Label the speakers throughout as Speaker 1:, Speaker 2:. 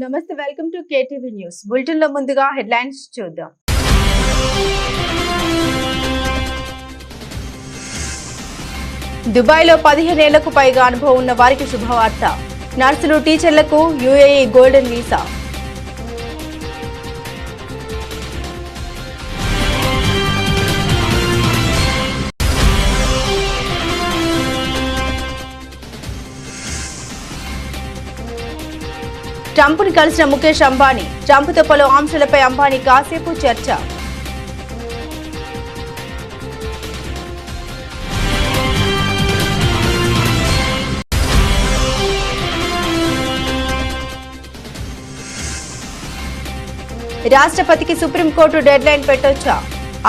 Speaker 1: నమస్తే welcome to KTV news. బులెటిన్లో ముందుగా హెడ్లైన్స్ చూద్దాం. దుబాయ్లో పదిహేనేళ్ళకు పైగా అనుభవం ఉన్న వారికి శుభవార్త. నర్సులు టీచర్లకు యుఏఈ గోల్డెన్ వీసా. ట్రంప్ను కలిసిన ముఖేష్ అంబానీ ట్రంప్తో పలు అంశాలపై అంబానీ కాసేపు చర్చ. రాష్ట్రపతికి సుప్రీంకోర్టు డెడ్ లైన్ పెట్టొచ్చా?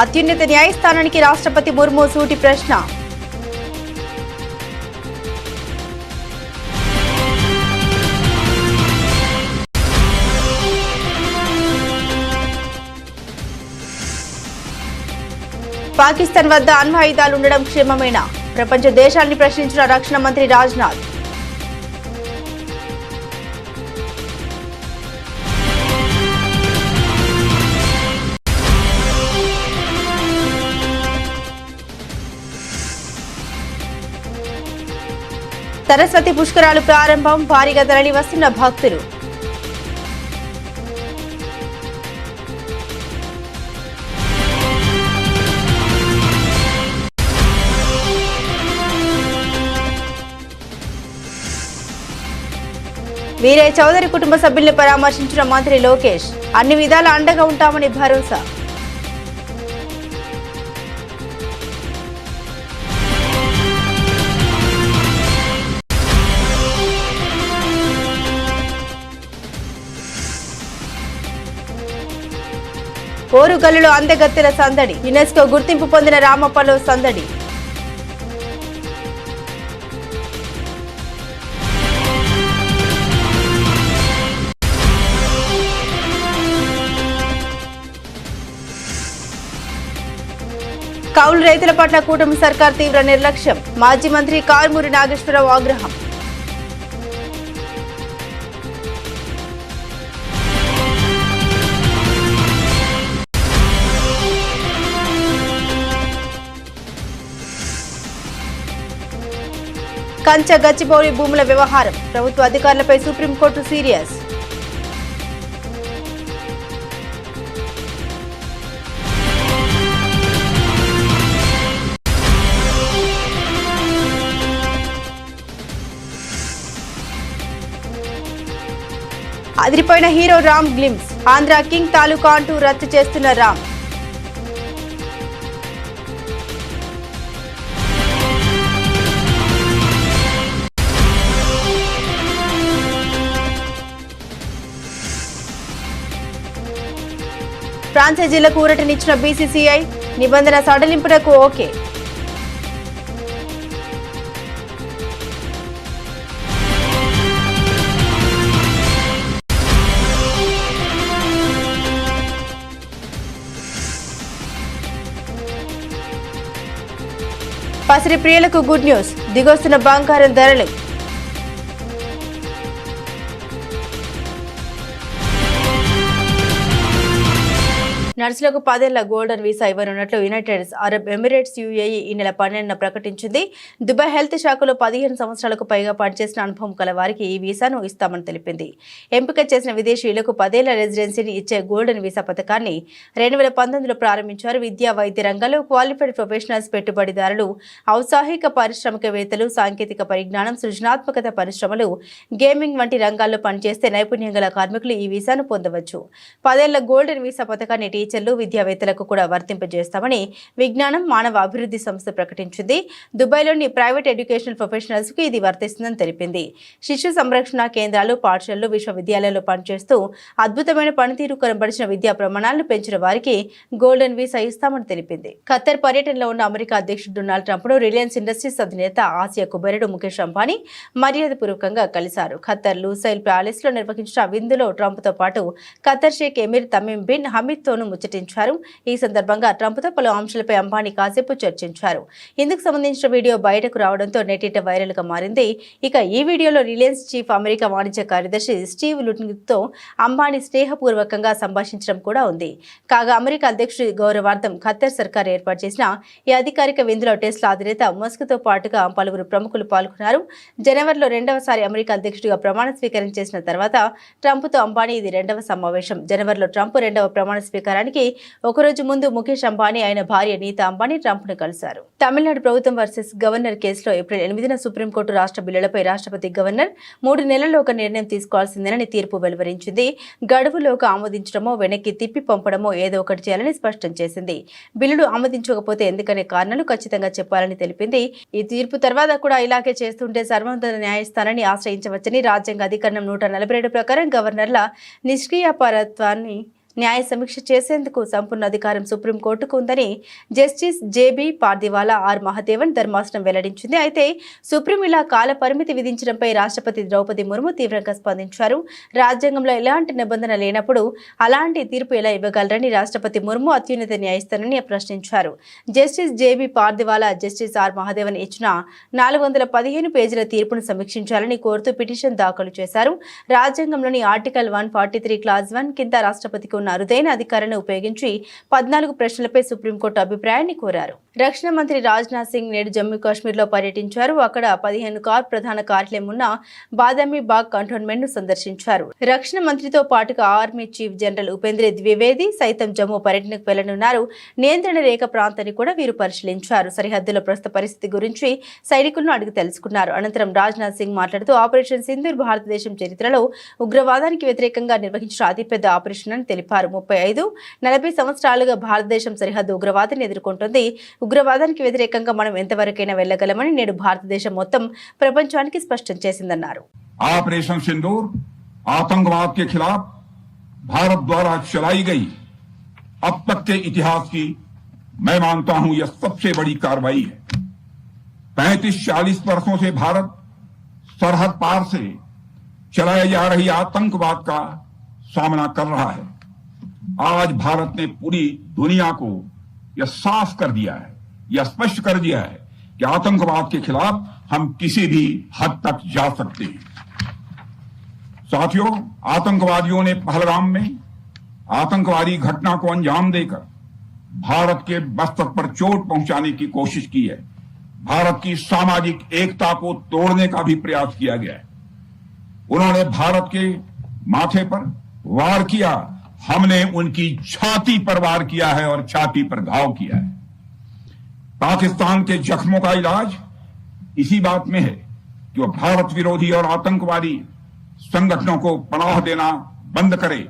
Speaker 1: అత్యున్నత న్యాయస్థానానికి రాష్ట్రపతి ముర్ము సూటి ప్రశ్న. పాకిస్తాన్ వద్ద అణ్వాయుధాలు ఉండడం క్షేమమేనా? ప్రపంచ దేశాల్ని ప్రశ్నించిన రక్షణ మంత్రి రాజ్నాథ్. సరస్వతి పుష్కరాలు ప్రారంభం భారీగా తరలి వస్తున్న భక్తులు. వీరే చౌదరి కుటుంబ సభ్యుల్ని పరామర్శించిన మంత్రి లోకేష్ అన్ని విధాల అండగా ఉంటామని భరోసా. ఓరుగల్లులో అందగత్తెల సందడి యునెస్కో గుర్తింపు పొందిన రామప్పలో సందడి. కౌలు రైతుల పట్ల కూటమి సర్కార్ తీవ్ర నిర్లక్ష్యం. మాజీ మంత్రి కారుమూరి నాగేశ్వరరావు ఆగ్రహం. కంచ గచ్చిబౌలి భూముల వ్యవహారం. ప్రభుత్వ అధికారులపై supreme court serious. అదిరిపోయిన hero Ram glimpse. Andhra King Taluka అంటూ రద్దు చేస్తున్న రామ్. ఫ్రాంచైజీలకు ఊరటనిచ్చిన బీసీసీఐ నిబంధన సడలింపునకు ఓకే. పసిరి ప్రియులకు గుడ్ న్యూస్. దిగొస్తున్న బంగారం ధరలు నర్సులకు పదేళ్ళ గోల్డెన్ వీసా ఇవ్వనున్నట్లు యునైటెడ్ అరబ్ ఎమిరేట్స్ యుఏఈ ఈ నెల పన్నెండున ప్రకటించింది. దుబాయ్ హెల్త్ శాఖలో పదిహేను సంవత్సరాలకు పైగా పనిచేసిన అనుభవం కల వారికి ఈ వీసాను ఇస్తామని తెలిపింది. ఎంపిక చేసిన విదేశీయులకు పదేళ్ళ రెసిడెన్సీని ఇచ్చే గోల్డెన్ వీసా పథకాన్ని రెండు వేల పంతొమ్మిదిలో ప్రారంభించారు. విద్యా వైద్య రంగంలో క్వాలిఫైడ్ ప్రొఫెషనల్స్ పెట్టుబడిదారులు ఔత్సాహిక పారిశ్రామికవేత్తలు సాంకేతిక పరిజ్ఞానం సృజనాత్మకత పరిశ్రమలు గేమింగ్ వంటి రంగాల్లో పనిచేస్తే నైపుణ్యం గల కార్మికులు ఈ వీసాను పొందవచ్చు. పదేళ్ళ గోల్డెన్ వీసా పథకాన్ని టీచర్లు విద్యావేత్తలకు కూడా వర్తింపజేస్తామని విజ్ఞానం మానవ అభివృద్ధి సంస్థ ప్రకటించింది. దుబాయ్లోని ప్రైవేట్ ఎడ్యుకేషనల్ ప్రొఫెషనల్స్కు ఇది వర్తిస్తుందని తెలిపింది. శిశు సంరక్షణ కేంద్రాలు పాఠశాలలు విశ్వవిద్యాలయాల్లో పనిచేస్తూ అద్భుతమైన పనితీరు కనబడిచిన విద్యా ప్రమాణాలను పెంచిన వారికి గోల్డెన్ వీసా ఇస్తామని తెలిపింది. ఖత్తర్ పర్యటనలో ఉన్న అమెరికా అధ్యక్షుడు డొనాల్డ్ ట్రంప్ను రిలయన్స్ ఇండస్ట్రీస్ అధినేత ఆసియా కుబేరుడు ముఖేష్ అంబానీ మర్యాదపూర్వకంగా కలిశారు. ఖత్తర్ లూసైల్ ప్యాలెస్లో నిర్వహించిన విందులో ట్రంప్తో పాటు Qatar sheikh emir Tamim bin హమీద్తోనూ ముచ్చటించారు ఈ సందర్భంగా ట్రంప్తో పలు అంశాలపై అంబానీ కాసేపు చర్చించారు. ఇందుకు సంబంధించిన వీడియో బయటకు రావడంతో నెటిట వైరల్గా మారింది. ఇక ఈ వీడియోలో రిలయన్స్ చీఫ్ అమెరికా వాణిజ్య కార్యదర్శి స్టీవ్ లుట్నిక్తో అంబానీ స్నేహపూర్వకంగా సంభాషించడం కూడా ఉంది. కాగా అమెరికా అధ్యక్షుడి గౌరవార్థం ఖత్తర్ సర్కార్ ఏర్పాటు చేసిన ఈ అధికారిక విందులో టెస్లా అధినేత మస్క్తో పాటుగా పలువురు ప్రముఖులు పాల్గొన్నారు. జనవరిలో రెండవసారి అమెరికా అధ్యక్షుడిగా ప్రమాణ స్వీకారం చేసిన తర్వాత ట్రంప్తో అంబానీ ఇది రెండవ సమావేశం. జనవరిలో ట్రంప్ రెండవ ప్రమాణ స్వీకారానికి ఒకరోజు ముందు ముఖేష్ అంబానీ ఆయన భార్య నీతా అంబానీ ట్రంప్ను కలిశారు. తమిళనాడు ప్రభుత్వం వర్సెస్ గవర్నర్ కేసులో ఏప్రిల్ ఎనిమిదిన సుప్రీంకోర్టు రాష్ట్ర బిల్లులపై రాష్ట్రపతి గవర్నర్ మూడు నెలల్లో ఒక నిర్ణయం తీసుకోవాల్సిందేనని తీర్పు వెలువరించింది. గడువులోకి ఆమోదించడమో వెనక్కి తిప్పి పంపడమో ఏదో ఒకటి చేయాలని స్పష్టం చేసింది. బిల్లులు ఆమోదించకపోతే ఎందుకనే కారణాలు ఖచ్చితంగా చెప్పాలని తెలిపింది. ఈ తీర్పు తర్వాత కూడా ఇలాగే చేస్తుంటే సర్వోన్నత న్యాయస్థానాన్ని ఆశ్రయించవచ్చని రాజ్యాంగ అధికరణం నూట నలభై ఏడు ప్రకారం గవర్నర్ల నిష్క్రియాపరత్వాన్ని న్యాయ సమీక్ష చేసేందుకు సంపూర్ణ అధికారం సుప్రీంకోర్టుకు ఉందని justice JB Pardiwala R Mahadevan ధర్మాసనం వెల్లడించింది. అయితే సుప్రీం ఇలా కాల పరిమితి విధించడంపై రాష్ట్రపతి ద్రౌపది ముర్ము తీవ్రంగా స్పందించారు. రాజ్యాంగంలో ఎలాంటి నిబంధన లేనప్పుడు అలాంటి తీర్పు ఎలా ఇవ్వగలరని రాష్ట్రపతి ముర్ము అత్యున్నత న్యాయస్థానాన్ని ప్రశ్నించారు. Justice JB Pardiwala justice R Mahadevan ఇచ్చిన నాలుగు వందల పదిహేను పేజీల తీర్పును సమీక్షించాలని కోరుతూ పిటిషన్ దాఖలు చేశారు. రాజ్యాంగంలోని article one forty three clause one కింద రాష్ట్రపతికి ఉన్న అరుదైన అధికారాన్ని ఉపయోగించి పద్నాలుగు ప్రశ్నలపై సుప్రీంకోర్టు అభిప్రాయాన్ని కోరారు. రక్షణ మంత్రి రాజ్నాథ్ సింగ్ నేడు జమ్మూ కాశ్మీర్లో పర్యటించారు. అక్కడ పదిహేను కార్ ప్రధాన కార్యాలయం ఉన్న బాదామి బాగ్ కంటోన్మెంట్ను సందర్శించారు. రక్షణ మంత్రితో పాటుగా army chief general Upendra Dwivedi సైతం జమ్మూ పర్యటనకు వెళ్ళనున్నారు. నియంత్రణ రేఖ ప్రాంతాన్ని కూడా వీరు పరిశీలించారు. సరిహద్దుల ప్రస్తుత పరిస్థితి గురించి సైనికులను అడిగి తెలుసుకున్నారు. అనంతరం రాజ్నాథ్ సింగ్ మాట్లాడుతూ ఆపరేషన్ సింధూర్ భారతదేశం చరిత్రలో ఉగ్రవాదానికి వ్యతిరేకంగా నిర్వహించిన అతిపెద్ద ఆపరేషన్ అని తెలిపారు. ముప్పై ఐదు నలభై సంవత్సరాలుగా భారతదేశం సరిహద్దు ఉగ్రవాదాన్ని ఎదుర్కొంటుంది. ఉగ్రవాదానికి వ్యతిరేకంగా మనం ఎంతవరకైనా వెళ్లగలమని నేడు భారతదేశం మొత్తం ప్రపంచానికి స్పష్టం చేసిందన్నారు
Speaker 2: ऑपरेशन सिंदूर आतंकवाद के खिलाफ भारत द्वारा चलाई गई अब तक के इतिहास की मैं मानता हूं यह सबसे बड़ी कार्रवाई है पैंतीस चालीस वर्षों से भारत सरहद पार से चलाए जा रही आतंकवाद का सामना कर रहा है आज भारत ने पूरी दुनिया को यह साफ कर दिया है यह स्पष्ट कर दिया है कि आतंकवाद के खिलाफ हम किसी भी हद तक जा सकते हैं। साथियों, आतंकवादियों ने पहलगाम में आतंकवादी घटना को अंजाम देकर भारत के मस्तक पर चोट पहुँचाने की कोशिश की है। भारत की सामाजिक एकता को तोड़ने का भी प्रयास किया गया है। उन्होंने भारत के माथे पर वार किया। हमने उनकी छाती पर वार किया है और छाती पर घाव किया है। पाकिस्तान के जख्मों का इलाज इसी बात में है कि वह भारत विरोधी और आतंकवादी संगठनों को पनाह देना बंद करे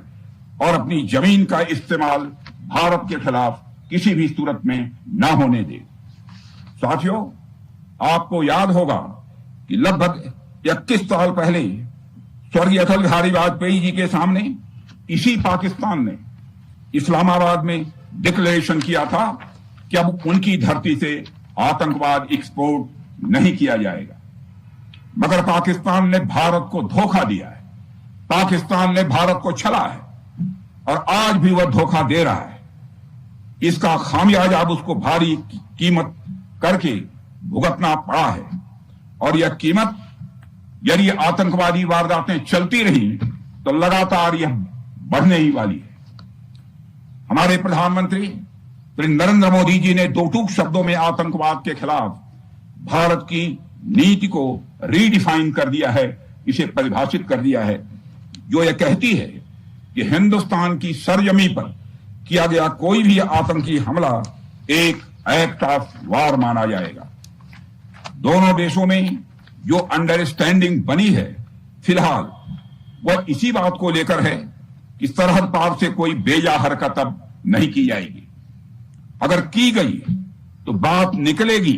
Speaker 2: और अपनी ज़मीन का इस्तेमाल भारत के खिलाफ किसी भी सूरत में न होने दे। साथियों, आपको याद होगा कि लगभग 21 साल पहले स्वर्गीय अटल बिहारी वाजपेयी जी के सामने इसी पाकिस्तान ने इस्लामाबाद में डिक्लेरेशन किया था कि अब उनकी धरती से आतंकवाद एक्सपोर्ट नहीं किया जाएगा। मगर पाकिस्तान ने भारत को धोखा दिया है। पाकिस्तान ने भारत को छला है और आज भी वह धोखा दे रहा है। इसका खामियाजा अब उसको भारी कीमत करके भुगतना पड़ा है। और यह कीमत, यदि आतंकवादी वारदातें चलती रही तो लगातार यह बढ़ने ही वाली है। हमारे प्रधानमंत्री नरेंद्र मोदी जी ने दो टूक शब्दों में आतंकवाद के खिलाफ भारत की नीति को रीडिफाइन कर दिया है, इसे परिभाषित कर दिया है। जो यह कहती है कि हिंदुस्तान की सरजमी पर किया गया कोई भी आतंकी हमला एक एक्ट ऑफ़ वार माना जाएगा। दोनों देशों में जो अंडरस्टैंडिंग बनी है, फ़िलहाल वह इसी बात को लेकर है कि सरहद पार से कोई बेजा हरकत अब नहीं की जाएगी। अगर की गई तो बात निकलेगी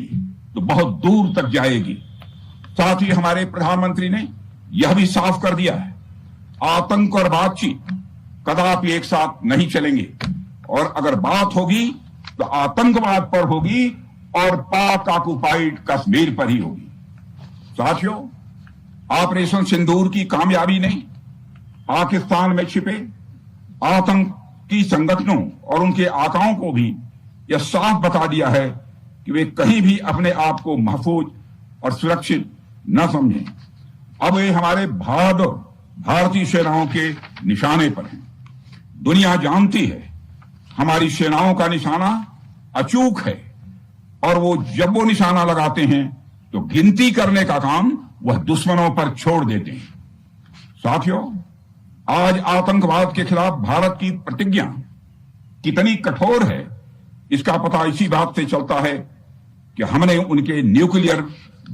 Speaker 2: तो बहुत दूर तक जाएगी। साथ ही हमारे प्रधानमंत्री ने यह भी साफ़ कर दिया है, आतंक और बातचीत कदापि एक साथ नहीं चलेंगे। और अगर बात होगी तो आतंकवाद पर होगी और पाक ऑक्युपाइड कश्मीर पर ही होगी। साथियों ऑपरेशन सिंदूर की कामयाबी ने पाकिस्तान में छिपे आतंक संगठनों और उनके आकाओं को भी यह साफ़ बता दिया है कि वे कहीं भी अपने आप को महफूज और सुरक्षित न समझें। अब वे हमारे बहादुर भारतीय सेनाओं के निशाने पर हैं। दुनिया जानती है, हमारी सेनाओं का निशाना अचूक है और वो जब वो निशाना लगाते हैं तो गिनती करने का काम वह दुश्मनों पर छोड़ देते हैं। साथियों, आज आतंकवाद के खिलाफ भारत की प्रतिज्ञा कितनी कठोर है इसका पता इसी बात से चलता है कि हमने उनके न्यूक्लियर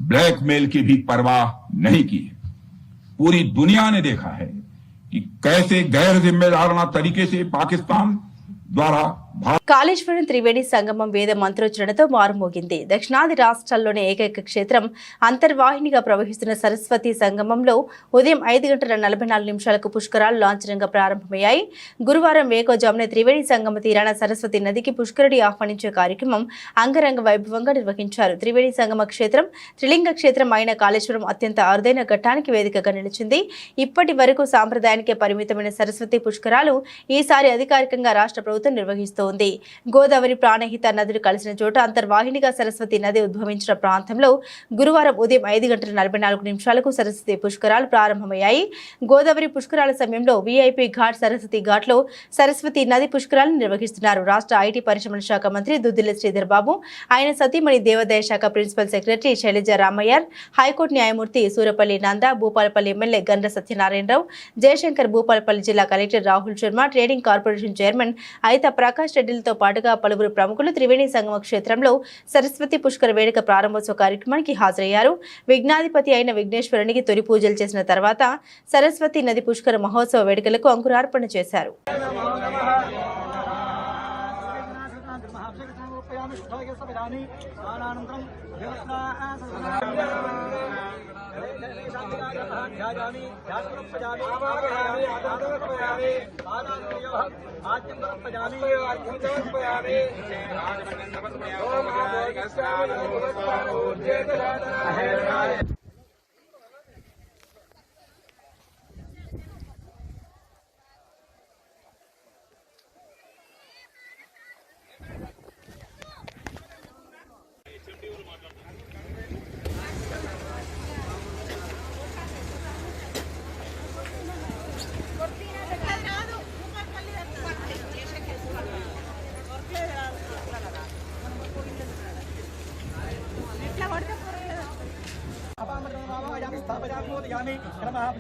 Speaker 2: ब्लैकमेल की भी परवाह नहीं की पूरी दुनिया ने देखा है कि कैसे गैर जिम्मेदाराना तरीके से पाकिस्तान द्वारा
Speaker 1: కాళేశ్వరం త్రివేణి సంగమం వేద మంత్రోచ్చరణతో మారుమోగింది. దక్షిణాది రాష్ట్రాల్లోని ఏకైక క్షేత్రం అంతర్వాహినిగా ప్రవహిస్తున్న సరస్వతి సంగమంలో ఉదయం ఐదు గంటల నలభై నాలుగు నిమిషాలకు పుష్కరాలు లాంఛనంగా ప్రారంభమయ్యాయి. గురువారం వేకోజామున త్రివేణి సంగమ తీరాన సరస్వతి నదికి పుష్కరుడి ఆహ్వానించే కార్యక్రమం అంగరంగ వైభవంగా నిర్వహించారు. త్రివేణి సంగమ క్షేత్రం త్రిలింగ క్షేత్రం అయిన కాళేశ్వరం అత్యంత అరుదైన ఘట్టానికి వేదికగా నిలిచింది. ఇప్పటి వరకు సాంప్రదాయానికే పరిమితమైన సరస్వతి పుష్కరాలు ఈసారి అధికారికంగా రాష్ట్ర ప్రభుత్వం నిర్వహిస్తోంది. గోదావరి ప్రాణహిత నదులు కలిసిన చోట అంతర్వాహినిగా సరస్వతి నది ఉద్భవించిన ప్రాంతంలో గురువారం ఉదయం ఐదు గంటల నలభై నాలుగు నిమిషాలకు సరస్వతి పుష్కరాలు ప్రారంభమయ్యాయి. గోదావరి పుష్కరాల సమయంలో వీఐపీ ఘాట్ సరస్వతి ఘాట్లో సరస్వతి నది పుష్కరాలను నిర్వహిస్తున్నారు. రాష్ట్ర ఐటీ పరిశ్రమల శాఖ మంత్రి దుద్దిల శ్రీధర్ బాబు ఆయన సతీమణి దేవాదాయ శాఖ principal secretary Shailaja Ramaiyer high court న్యాయమూర్తి సూరపల్లి నంద భూపాలపల్లి ఎమ్మెల్యే గండ్ర సత్యనారాయణరావు జయశంకర్ భూపాలపల్లి జిల్లా collector Rahul Sharma trading corporation chairman Aitha Prakash రెడ్డిలతో పాటుగా పలువురు ప్రముఖులు త్రివేణి సంగమ క్షేత్రంలో సరస్వతి పుష్కర వేడుక ప్రారంభోత్సవ కార్యక్రమానికి హాజరయ్యారు. విఘ్నాధిపతి అయిన విఘ్నేశ్వరునికి తొలి పూజలు చేసిన తర్వాత సరస్వతి నది పుష్కర మహోత్సవ వేడుకలకు అంకురార్పణ చేశారు.
Speaker 3: आज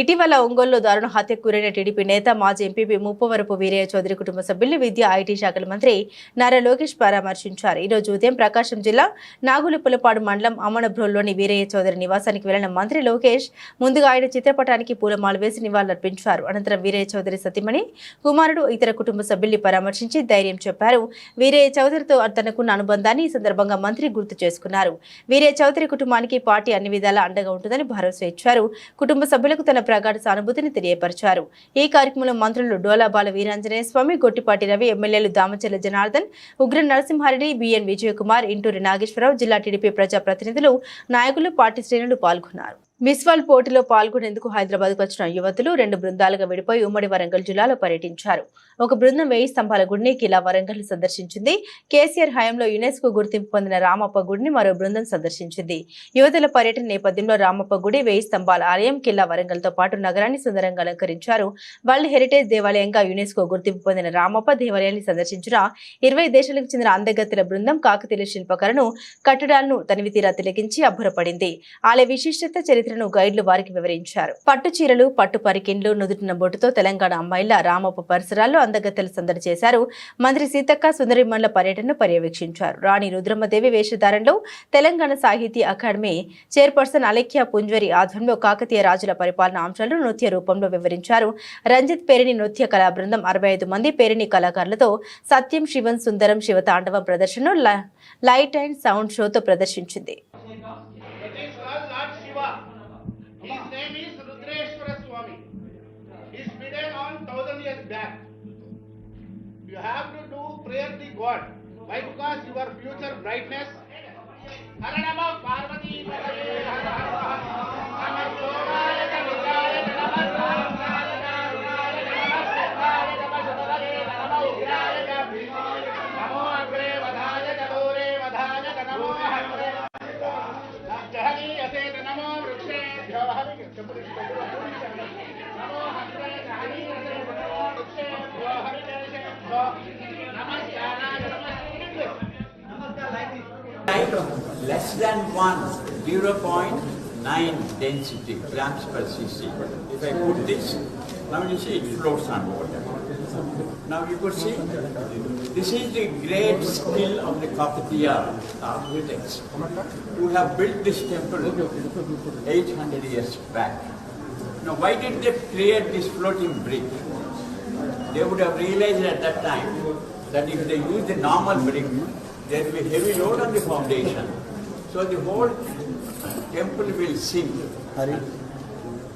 Speaker 1: ఇటీవల ఒంగోలులో దారుణ హత్యకు గురైన టీడీపీ నేత మాజీ ఎంపీపీ ముప్పవరపు వీరయ్య చౌదరి కుటుంబ సభ్యులు విద్యా ఐటీ శాఖల మంత్రి నారా లోకేష్ పరామర్శించారు. ఈ రోజు ఉదయం ప్రకాశం జిల్లా నాగులుపులపాడు మండలం అమనభ్రోల్లోని వీరయ్య చౌదరి నివాసానికి వెళ్ళిన మంత్రి లోకేష్ ముందుగా ఆయన చిత్రపటానికి పూలమాల వేసి నివాళులర్పించారు. అనంతరం వీరయ్య చౌదరి సతీమణి కుమారుడు ఇతర కుటుంబ సభ్యుల్ని పరామర్శించి ధైర్యం చెప్పారు. వీరయ్య చౌదరితో తనకున్న అనుబంధాన్ని ఈ సందర్భంగా మంత్రి గుర్తు చేసుకున్నారు. వీరయ్య చౌదరి కుటుంబానికి పార్టీ అన్ని విధాలా అండగా ఉంటుందని భరోసా ఇచ్చారు. కుటుంబ సభ్యులకు తన ప్రగాఢ సానుభూతిని తెలియపరిచారు. ఈ కార్యక్రమంలో మంత్రులు డోలాబాల వీరాంజనేయ స్వామి గొట్టిపాటి రవి ఎమ్మెల్యేలు దామచర్ల జనార్దన్ ఉగ్ర నరసింహారెడ్డి బిఎన్ విజయకుమార్ ఇంటూరి నాగేశ్వరరావు జిల్లా టీడీపీ ప్రజా ప్రతినిధులు నాయకులు పార్టీ శ్రేణులు పాల్గొన్నారు. మిస్ వరల్డ్ పోటీలో పాల్గొనేందుకు హైదరాబాద్కు వచ్చిన యువతులు రెండు బృందాలుగా విడిపోయి ఉమ్మడి వరంగల్ జిల్లాలో పర్యటించారు. ఒక బృందం వేయి స్తంభాల గుడిని కిలా వరంగల్ సందర్శించింది. కేసీఆర్ హయాంలో యునెస్కో గుర్తింపు పొందిన రామప్ప గుడిని మరో బృందం సందర్శించింది. యువతుల పర్యటన నేపథ్యంలో రామప్ప గుడి వేయి స్తంభాల ఆలయం కిల్లా వరంగల్తో పాటు నగరాన్ని సుందరంగా అలంకరించారు. వరల్డ్ హెరిటేజ్ దేవాలయంగా యునెస్కో గుర్తింపు పొందిన రామప్ప దేవాలయాన్ని సందర్శించిన ఇరవై దేశాలకు చెందిన అందగత్తుల బృందం కాకతీయ శిల్పకలను కట్టడాలను తనివితీరా తిలకించి అబ్బురపడింది. ఆలయ విశిష్టత చరిత్ర చరిత్రను గైడ్లు వారికి వివరించారు. పట్టు చీరలు పట్టు పరికిన్లు నుదుటిన బొట్టుతో తెలంగాణ అమ్మాయిల రామప్ప పరిసరాల్లో అందగత్తెలు సందడి చేశారు. మంత్రి సీతక్క సుందరిమణ్ల పర్యటనను పర్యవేక్షించారు. రాణి రుద్రమ్మదేవి వేషధారణలో తెలంగాణ సాహితీ అకాడమీ చైర్పర్సన్ అలెఖ్య పుంజ్వరి ఆధ్వర్యంలో కాకతీయ రాజుల పరిపాలన అంశాలను నృత్య రూపంలో వివరించారు. రంజిత్ పేరిని నృత్య కళా బృందం అరవై ఐదు మంది పేరిని కళాకారులతో సత్యం శివన్ సుందరం శివతాండవం ప్రదర్శనను లైట్ అండ్ సౌండ్ షోతో ప్రదర్శించింది.
Speaker 4: You have to do prayer to God. Why? Because your future brightness. Hara Namo Parvati
Speaker 5: less than 1, 0.9 density grams per cc. If I put this, now you see it floats on water. Now you could see, this is the great skill of the Kakatiya architects who have built this temple 800 years back. Now why did they create this floating bridge? They would have realized at that time that if they use the normal brick, there will be heavy load on the foundation. So the whole temple will sink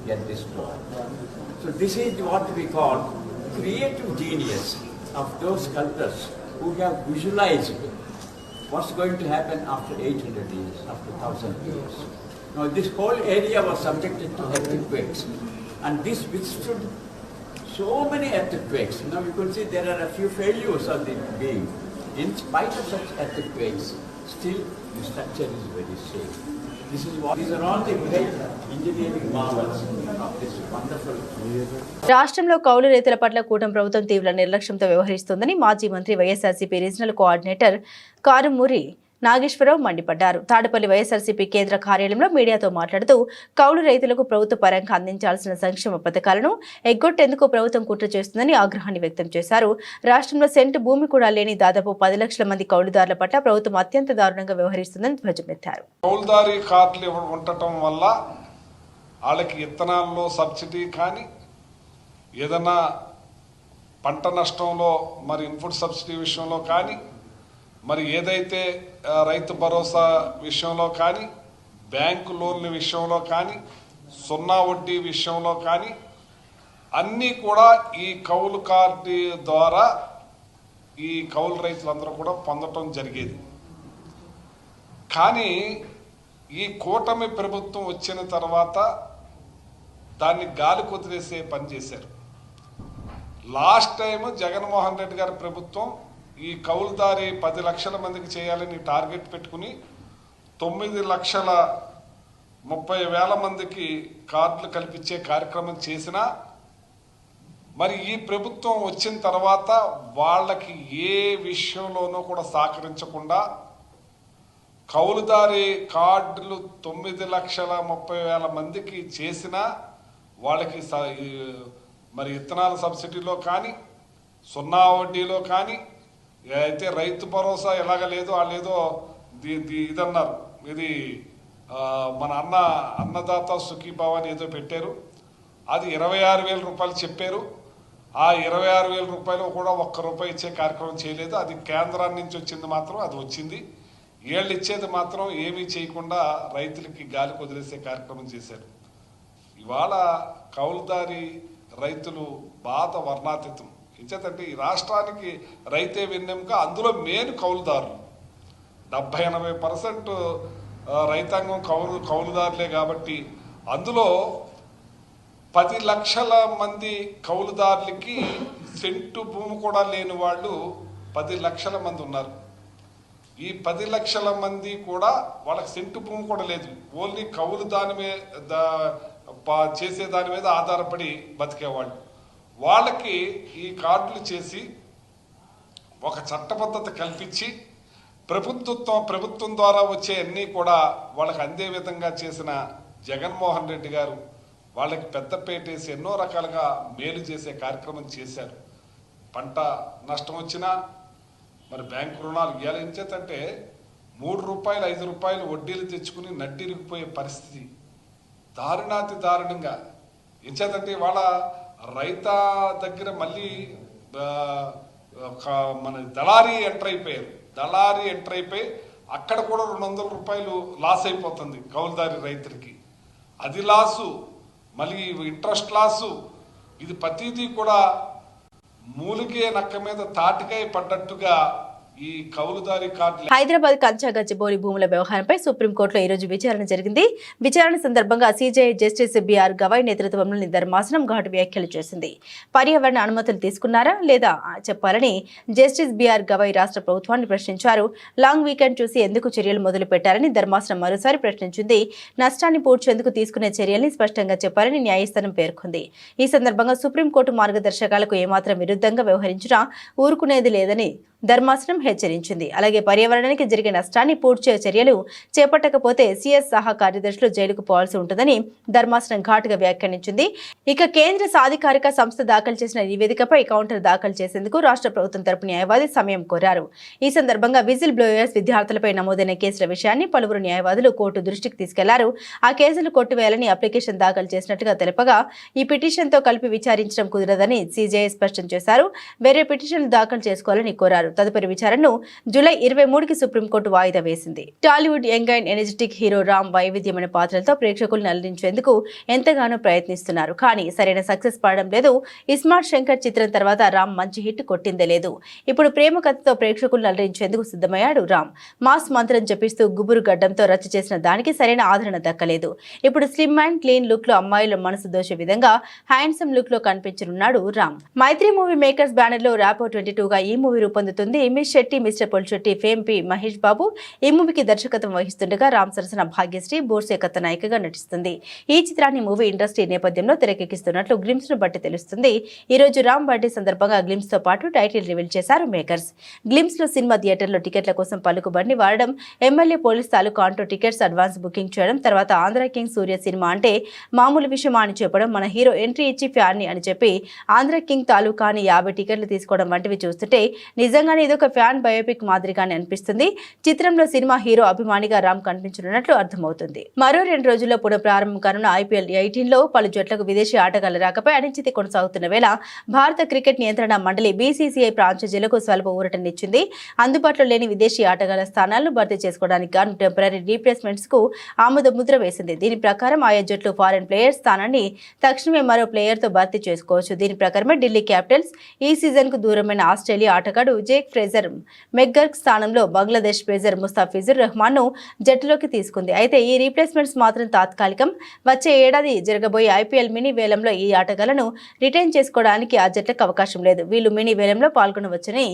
Speaker 5: get destroyed. So this is what we call creative genius of those sculptors who have visualized what's going to happen after 800 years, after 1000 years. Now this whole area was subjected to earthquakes and this withstood so many earthquakes. Now you can see there are a few failures of the beam. In spite of such earthquakes, still the structure is very safe. This is what, these are all the great engineering marvels of this wonderful
Speaker 1: రాష్ట్రంలో కౌలు రైతుల పట్ల కూటమి ప్రభుత్వం తీవ్ర నిర్లక్ష్యంతో వ్యవహరిస్తోందని మాజీ మంత్రి YSRCP regional coordinator Karumuri Nageswara Rao మండిపడ్డారు. తాడపల్లి వైఎస్ఆర్సీపీ కేంద్ర కార్యాలయంలో మీడియాతో మాట్లాడుతూ కౌలు రైతులకు ప్రభుత్వ పరంగా అందించాల్సిన సంక్షేమ పథకాలను ఎగ్గొట్టేందుకు ప్రభుత్వం కుట్ర చేస్తుందని ఆగ్రహాన్ని వ్యక్తం చేశారు. రాష్ట్రంలో సెంటు భూమి కూడా లేని దాదాపు పది లక్షల మంది కౌలుదారుల పట్ల ప్రభుత్వం అత్యంత దారుణంగా వ్యవహరిస్తుందని ధ్వజమెత్తారు
Speaker 6: కౌలుదారీ కార్డులు ఉండటం వల్ల వాళ్ళకి ఇత్తనాల్లో సబ్సిడీ కానీ ఏదైనా పంట నష్టంలో మరి ఇన్పుట్ సబ్సిడీ విషయంలో కానీ మరి ఏదైతే రైతు భరోసా విషయంలో కానీ బ్యాంకు లోన్ల విషయంలో కానీ సున్నా వడ్డీ విషయంలో కానీ అన్నీ కూడా ఈ కౌలు కార్డు ద్వారా ఈ కౌలు రైతులందరూ కూడా పొందటం జరిగేది. కానీ ఈ కూటమి ప్రభుత్వం వచ్చిన తర్వాత దాన్ని గాలి కుదిరేసే పని చేశారు. లాస్ట్ టైం జగన్మోహన్ రెడ్డి గారి ప్రభుత్వం ఈ కౌలుదారి పది లక్షల మందికి చేయాలని టార్గెట్ పెట్టుకుని తొమ్మిది లక్షల ముప్పై వేల మందికి కార్డులు కల్పించే కార్యక్రమం చేసినా మరి ఈ ప్రభుత్వం వచ్చిన తర్వాత వాళ్ళకి ఏ విషయంలోనూ కూడా సహకరించకుండా కౌలుదారి కార్డులు తొమ్మిది లక్షల ముప్పై వేల మందికి చేసినా వాళ్ళకి స- మరి ఇత్తనాల సబ్సిడీలో కానీ సున్నా వడ్డీలో కానీ అయితే రైతు భరోసా ఎలాగ లేదో లేదో దీ ది- ఇదన్నారు. ఇది మన అన్న అన్నదాత సుఖీభావ అని ఏదో పెట్టారు. అది ఇరవై ఆరు వేల రూపాయలు చెప్పారు. ఆ ఇరవై ఆరు వేల రూపాయలు కూడా ఒక్క రూపాయి ఇచ్చే కార్యక్రమం చేయలేదు. అది కేంద్రాన్ని నుంచి వచ్చింది మాత్రం అది వచ్చింది. ఏళ్ళు ఇచ్చేది మాత్రం ఏమీ చేయకుండా రైతులకి గాలి కుదిరేసే కార్యక్రమం చేశారు. ఇవాళ కౌలుదారి రైతులు బాధ వర్ణాతీతం. ఇచ్చేదంటే ఈ రాష్ట్రానికి రైతే వెన్నెముక అందులో మెయిన్ కౌలుదారులు. డెబ్బై ఎనభై పర్సెంట్ రైతాంగం కౌలు కౌలుదారులే కాబట్టి అందులో పది లక్షల మంది కౌలుదారులకి సెంటు భూమి కూడా లేని వాళ్ళు పది లక్షల మంది ఉన్నారు. ఈ పది లక్షల మంది కూడా వాళ్ళకి సెంటు భూమి కూడా లేదు. ఓన్లీ కౌలు దాని మీద చేసే దాని మీద ఆధారపడి బతికేవాళ్ళు. వాళ్ళకి ఈ కార్డులు చేసి ఒక చట్టబద్ధత కల్పించి ప్రభుత్వం ప్రభుత్వం ద్వారా వచ్చే అన్నీ కూడా వాళ్ళకి అందే విధంగా చేసిన జగన్మోహన్ రెడ్డి గారు వాళ్ళకి పెద్దపేటేసి ఎన్నో రకాలుగా మేలు చేసే కార్యక్రమం చేశారు. పంట నష్టం వచ్చినా మరి బ్యాంకు రుణాలు ఇవ్వాలి ఏం చేతంటే మూడు రూపాయలు ఐదు రూపాయలు వడ్డీలు తెచ్చుకుని నడ్డిరిగిపోయే పరిస్థితి దారుణాతి దారుణంగా. ఏం చేతంటే వాళ్ళ రైత దగ్గర మళ్ళీ ఒక మన దళారీ ఎంటర్ అయిపోయారు. దళారీ ఎంటర్ అయిపోయి అక్కడ కూడా రెండు వందల రూపాయలు లాస్ అయిపోతుంది కౌలుదారి రైతులకి. అది లాసు మళ్ళీ ఇంట్రెస్ట్ లాసు. ఇది ప్రతిదీ కూడా మూలికే నక్క మీద తాటికాయ పడ్డట్టుగా
Speaker 1: హైదరాబాద్ కంచా గచ్చిబౌలి భూముల వ్యవహారంపై సుప్రీంకోర్టులో ఈ రోజు విచారణ జరిగింది. విచారణ సందర్భంగా సీజేఐ జస్టిస్ బిఆర్ గవాయ్ నేతృత్వంలోని ధర్మాసనం ఘాటు వ్యాఖ్యలు చేసింది. పర్యావరణ అనుమతులు తీసుకున్నారా లేదా చెప్పాలని జస్టిస్ బిఆర్ గవాయ్ రాష్ట్ర ప్రభుత్వాన్ని ప్రశ్నించారు. లాంగ్ వీకెండ్ చూసి ఎందుకు చర్యలు మొదలు పెట్టారని ధర్మాసనం మరోసారి ప్రశ్నించింది. నష్టాన్ని పూడ్చేందుకు తీసుకునే చర్యల్ని స్పష్టంగా చెప్పాలని న్యాయస్థానం పేర్కొంది. ఈ సందర్భంగా సుప్రీంకోర్టు మార్గదర్శకాలకు ఏమాత్రం విరుద్ధంగా వ్యవహరించినా ఊరుకునేది లేదని ధర్మాసనం హెచ్చరించింది. అలాగే పర్యావరణానికి జరిగే నష్టాన్ని పూడ్చే చర్యలు చేపట్టకపోతే సీఎస్ సహా కార్యదర్శులు జైలుకు పోవాల్సి ఉంటుందని ధర్మాసనం ఘాటుగా వ్యాఖ్యానించింది. ఇక కేంద్ర సాధికారిక సంస్థ దాఖలు చేసిన నివేదికపై కౌంటర్ దాఖలు చేసేందుకు రాష్ట్ర ప్రభుత్వం తరపు న్యాయవాది సమయం కోరారు. ఈ సందర్భంగా విజిల్ బ్లోయర్స్ విద్యార్థులపై నమోదైన కేసుల విషయాన్ని పలువురు న్యాయవాదులు కోర్టు దృష్టికి తీసుకెళ్ళారు. ఆ కేసులు కొట్టివేయాలని అప్లికేషన్ దాఖలు చేసినట్టుగా తెలపగా ఈ పిటిషన్తో కలిపి విచారించడం కుదరదని సీజేఐ స్పష్టం చేశారు. వేరే పిటిషన్లు దాఖలు చేసుకోవాలని కోరారు. తదుపరి విచారణను జూలై ఇరవై మూడుకి సుప్రీంకోర్టు వాయిదా వేసింది. Tollywood young and energetic hero Ram వైవిధ్యమైన పాత్రలతో ప్రేక్షకులను అలరించేందుకు ఎంతగానో ప్రయత్నిస్తున్నారు. కానీ సరైన సక్సెస్ పడడం లేదు. ఇస్మార్ట్ శంకర్ చిత్రం తర్వాత రామ్ మంచి హిట్ కొట్టిందే లేదు. ఇప్పుడు ప్రేమ కథతో ప్రేక్షకులను అలరించేందుకు సిద్ధమయ్యాడు రామ్. మాస్ మంత్రం జపిస్తూ గుబురు గడ్డంతో రచ్చ చేసిన దానికి సరైన ఆదరణ దక్కలేదు. ఇప్పుడు స్లిమ్ అండ్ క్లీన్ లుక్లో అమ్మాయిల మనసు దోషే విధంగా హ్యాండ్సమ్ లుక్లో కనిపించనున్నాడు రామ్. మైత్రి మూవీ మేకర్స్ బ్యానర్లో ర్యాపో ట్వంటీ టూగా ఈ movie రూపొందుతుంది miss Shetty mister Polishetty fame P Mahesh Babu ఈ మూవీకి దర్శకత్వం వహిస్తుండగా రామ్ సరసన భాగ్యశ్రీ బోర్సే కథ నాయికగా నటిస్తుంది. ఈ చిత్రాన్ని మూవీ ఇండస్ట్రీ నేపథ్యంలో తెరకెక్కిస్తున్నట్లు గ్లిమ్స్ను బట్టి తెలుస్తుంది. ఈ రోజు రామ్ బర్త్డే సందర్భంగా గ్లిమ్స్తో పాటు టైటిల్ రివీల్ చేశారు మేకర్స్. గ్లిమ్స్లో సినిమా థియేటర్లో టికెట్ల కోసం పలుకుబడిని వాడడం ఎమ్మెల్యే పోలీస్ తాలూకు ఆంటో టికెట్స్ అడ్వాన్స్ బుకింగ్ చేయడం తర్వాత ఆంధ్ర కింగ్ సూర్య సినిమా అంటే మామూలు విషయమా అని చెప్పడం మన హీరో ఎంట్రీ ఇచ్చి ఫ్యాన్ని అని చెప్పి ఆంధ్ర కింగ్ తాలూకా అని యాభై టికెట్లు తీసుకోవడం వంటివి చూస్తుంటే నిజంగానే ఇదొక ఫ్యాన్ బయోపిక్ మాదిరిగానే అనిపిస్తుంది. చిత్రంలో సినిమా హీరో అభిమానిగా రామ్ కనిపించనున్నట్లు అర్థమవుతుంది. మరో రెండు రోజుల్లో పునః ప్రారంభం కానున్న ఐపీఎల్ ఎయిటీన్లో పలు జట్లకు విదేశీ ఆటగాళ్ళ రాకపై అనిశ్చితి కొనసాగుతున్న వేళ భారత క్రికెట్ నియంత్రణ మండలి బీసీసీఐ ప్రాంతజీలకు స్వల్ప ఊరటనిచ్చింది. అందుబాటులో లేని విదేశీ ఆటగాళ్ళ స్థానాలను భర్తీ చేసుకోవడానికి గాను టెంపరీ రీప్లేస్మెంట్స్కు ఆమోద ముద్ర వేసింది. దీని ప్రకారం ఆయా జట్లు ఫారెన్ ప్లేయర్ స్థానాన్ని తక్షణమే మరో ప్లేయర్తో భర్తీ చేసుకోవచ్చు. దీని ప్రకారమే ఢిల్లీ క్యాపిటల్స్ ఈ సీజన్కు దూరమైన ఆస్ట్రేలియా ఆటగాడు జేక్ ఫ్రేజర్ మెగ్గర్క్ స్థానంలో బంగ్లాదేశ్ ప్లేజర్ ముస్తాఫిజుర్ రెహమాన్ను జట్టులోకి తీసుకుంది. అయితే ఈ రీప్లేస్మెంట్స్ మాత్రం తాత్కాలికం. వచ్చే ఏడాది జరగబోయే ఐపీఎల్ మినీ వేలంలో ఈ ఆటగాళ్ళను రిటైన్ చేసుకోవడానికి ఆ జట్లకు అవకాశం లేదు. వీళ్ళు మినీ వేలంలో పాల్గొనవచ్చని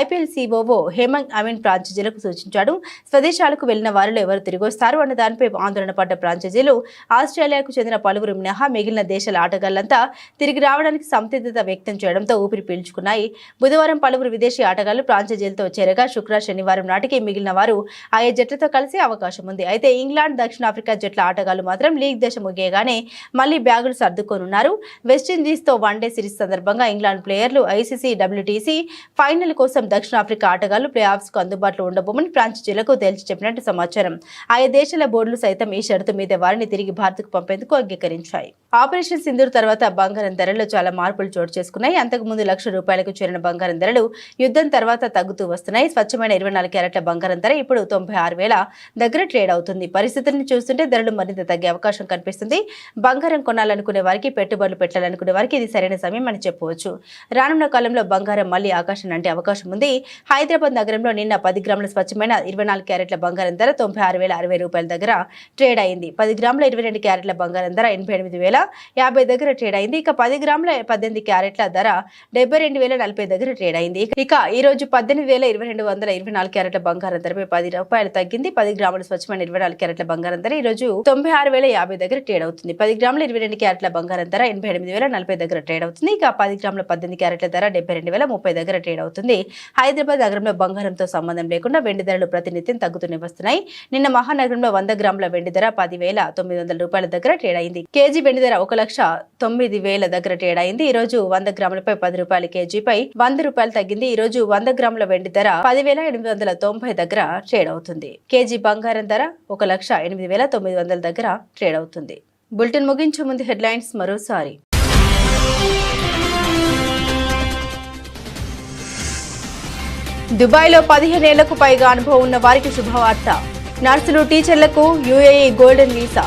Speaker 1: ఐపీఎల్ సీఓఓ హేమంగ్ అమీన్ ప్రాంచజీలకు సూచించాడు. స్వదేశాలకు వెళ్ళిన వారిలో ఎవరు తిరిగి వస్తారు అన్న దానిపై ఆందోళన పడ్డ ప్రాంచజీలు ఆస్ట్రేలియాకు చెందిన పలువురు మినహా మిగిలిన దేశాల ఆటగాళ్ళంతా తిరిగి రావడానికి సంసిద్ధత వ్యక్తం చేయడంతో ఊపిరి పీల్చుకున్నాయి. బుధవారం పలువురు విదేశీ ఆటగాళ్ళు ప్రాంచజీలతో చేరగా శుక్ర శనివారం నాటికి మిగిలిన వారు ఆయా జట్లతో కలిసి అవకాశం ఉంది. అయితే ఇంగ్లాండ్ దక్షిణాఫ్రికా జట్ల ఆటగాళ్ళు మాత్రం లీగ్ దశ ముగియగానే మళ్ళీ బ్యాగులు సర్దుకోనున్నారు. వెస్టిండీస్తో వన్డే సిరీస్ సందర్భంగా ఇంగ్లాండ్ ప్లేయర్లు ఐసీసీ డబ్ల్యూటీసీ ఫైనల్ కోసం దక్షిణాఫ్రికా ఆటగాళ్ళు ప్లే ఆఫ్స్కు అందుబాటులో ఉండబోమని ఫ్రాంచైజీలకు తేల్చి చెప్పినట్టు సమాచారం. ఆయా దేశాల బోర్డులు సైతం ఈ షరతు మీద వారిని తిరిగి భారత్కు పంపేందుకు అంగీకరించాయి. ఆపరేషన్ సింధూర్ తర్వాత బంగారం ధరల్లో చాలా మార్పులు చోటు చేసుకున్నాయి. అంతకుముందు లక్ష రూపాయలకు చేరిన బంగారం ధరలు యుద్ధం తర్వాత తగ్గుతూ వస్తున్నాయి. స్వచ్ఛమైన ఇరవై నాలుగు క్యారెట్ల బంగారం ధర ఇప్పుడు తొంభై ఆరు వేల దగ్గర ట్రేడ్ అవుతుంది. పరిస్థితులను చూస్తుంటే ధరలు మరింత తగ్గే అవకాశం కనిపిస్తుంది. బంగారం కొనాలనుకునే వారికి పెట్టుబడులు పెట్టాలనుకునే వారికి ఇది సరైన సమయం అని చెప్పవచ్చు. రానున్న కాలంలో బంగారం మళ్ళీ ఆకాశం అంటే అవకాశం ఉంది. హైదరాబాద్ నగరంలో నిన్న పది గ్రాముల స్వచ్ఛమైన ఇరవై నాలుగు క్యారెట్ల బంగారం ధర తొంభై ఆరు వేల అరవై రూపాయల దగ్గర ట్రేడ్ అయింది. పది గ్రాముల ఇరవై రెండు క్యారెట్ల బంగారం ధర ఎనభై ఎనిమిది వేల యాభై దగ్గర ట్రేడ్ అయింది. ఇక పది గ్రాముల పద్దెనిమిది క్యారెట్ల ధర డెబ్బై రెండు వేల నలభై దగ్గర ట్రేడ్ అయింది. ఇక ఈ రోజు పద్దెనిమిది వేల ఇరవై రెండు వందల ఇరవై నాలుగు క్యారెట్ల బంగారం ధరపై పది రూపాయలు తగ్గింది. పది గ్రాముల స్వచ్ఛమైన ఇరవై నాలుగు క్యారెట్ల బంగారం ధర ఈ రోజు తొంభై ఆరు వేల యాభై దగ్గర ట్రేడ్ అవుతుంది. పది గ్రాముల ఇరవై రెండు క్యారెట్ల బంగారం ధర ఎనభై ఎనిమిది వేల నలభై దగ్గర ట్రేడ్ అవుతుంది. ఇక పది గ్రాముల పద్దెనిమిది క్యారెట్ల ధర డెబ్బై రెండు వేల ముప్పై దగ్గర ట్రేడ్ అవుతుంది. హైదరాబాద్ నగరంలో బంగారంతో సంబంధం లేకుండా వెండి ధరలు ప్రతినిత్యం తగ్గుతూనే వస్తున్నాయి. నిన్న మహానగరంలో వంద గ్రాముల వెండి ధర పది వేల తొమ్మిది వందల రూపాయల దగ్గర ట్రేడ్ అయింది. కేజీ వెండి ధర ఒక లక్ష తొమ్మిది వేల దగ్గర ట్రేడ్ అయింది. ఈ రోజు వంద గ్రాములపై పది రూపాయల కేజీపై వంద రూపాయలు తగ్గింది. ఈ రోజు వంద గ్రాముల వెండి ధర పదివేల ఎనిమిది వందల తొంభై దగ్గర ట్రేడ్ అవుతుంది. కేజీ బంగారం ధర ఒక లక్ష ఎనిమిది వేల తొమ్మిది వందల దగ్గర ట్రేడ్ అవుతుంది. బులెటిన్ ముగించే ముందు హెడ్లైన్స్ మరోసారి. దుబాయ్లో పదిహేనేళ్ళకు పైగా అనుభవం ఉన్న వారికి శుభవార్త. నర్సులు టీచర్లకు యుఏఈ గోల్డెన్ వీసా.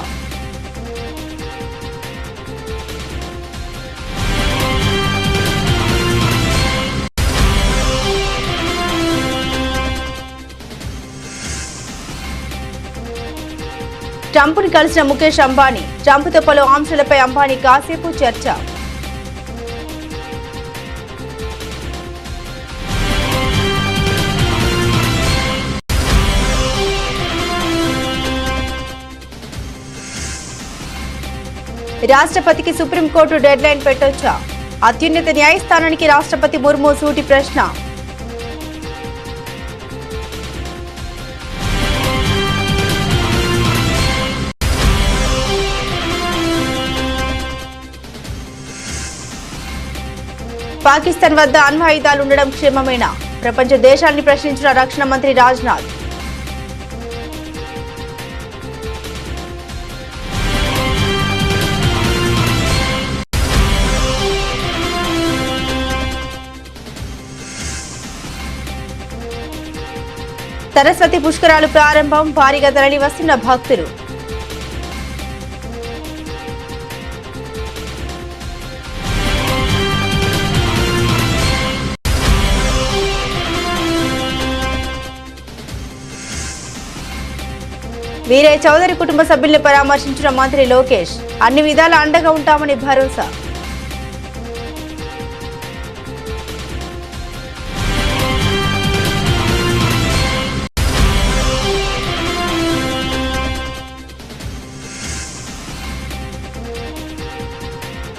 Speaker 1: ట్రంప్ను కలిసిన ముఖేష్ అంబానీ ట్రంప్తో పలు అంశాలపై అంబానీ కాసేపు చర్చ. రాష్ట్రపతికి సుప్రీంకోర్టు డెడ్ లైన్ పెట్టొచ్చా? అత్యున్నత న్యాయస్థానానికి రాష్ట్రపతి ముర్ము సూటి ప్రశ్న. పాకిస్తాన్ వద్ద అణ్వాయుధాలు ఉండడం క్షేమమేనా? ప్రపంచ దేశాన్ని ప్రశ్నించిన రక్షణ మంత్రి రాజ్నాథ్. సరస్వతి పుష్కరాలు ప్రారంభం భారీగా తరలి వస్తున్న భక్తులు. వీరే చౌదరి కుటుంబ సభ్యుల్ని పరామర్శించిన మంత్రి లోకేష్ అన్ని విధాల అండగా ఉంటామని భరోసా.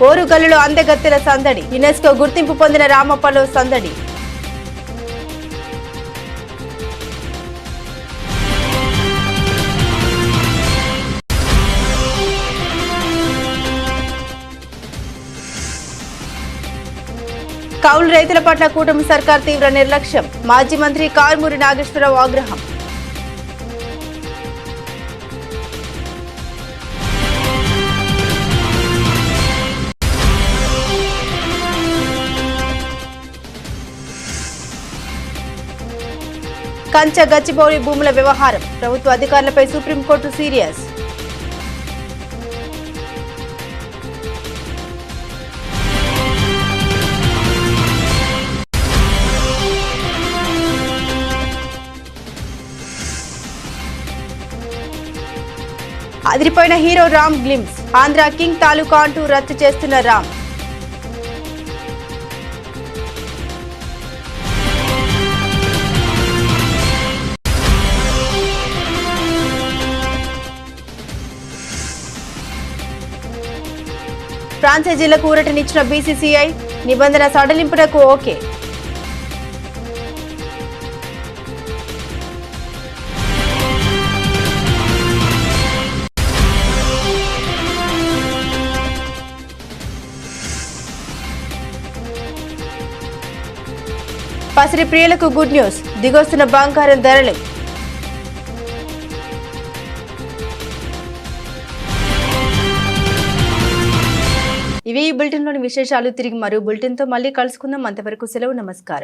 Speaker 1: ఓరుగల్లులో అందగత్తెల సందడి యునెస్కో గుర్తింపు పొందిన రామప్పలో సందడి. కౌలు రైతుల పట్ల కూటమి సర్కార్ తీవ్ర నిర్లక్ష్యం. మాజీ మంత్రి కారుమూరి నాగేశ్వరరావు ఆగ్రహం. కంచ గచ్చిబౌలి భూముల వ్యవహారం. ప్రభుత్వ అధికారులపై supreme court serious. అదిరిపోయిన hero Ram glimpse. Andhra king Taluka అంటూ రద్దు చేస్తున్న రామ్. ఫ్రాంచైజీలకు ఊరటనిచ్చిన బీసీసీఐ నిబంధన సడలింపునకు ఓకే. పసిరి ప్రియులకు గుడ్ న్యూస్. దిగొస్తున్న బంగారం ధరలు. ఇవి ఈ బులెటిన్లోని విశేషాలు. తిరిగి మరో బులెటిన్తో మళ్ళీ కలుసుకుందాం. అంతవరకు సెలవు నమస్కారం.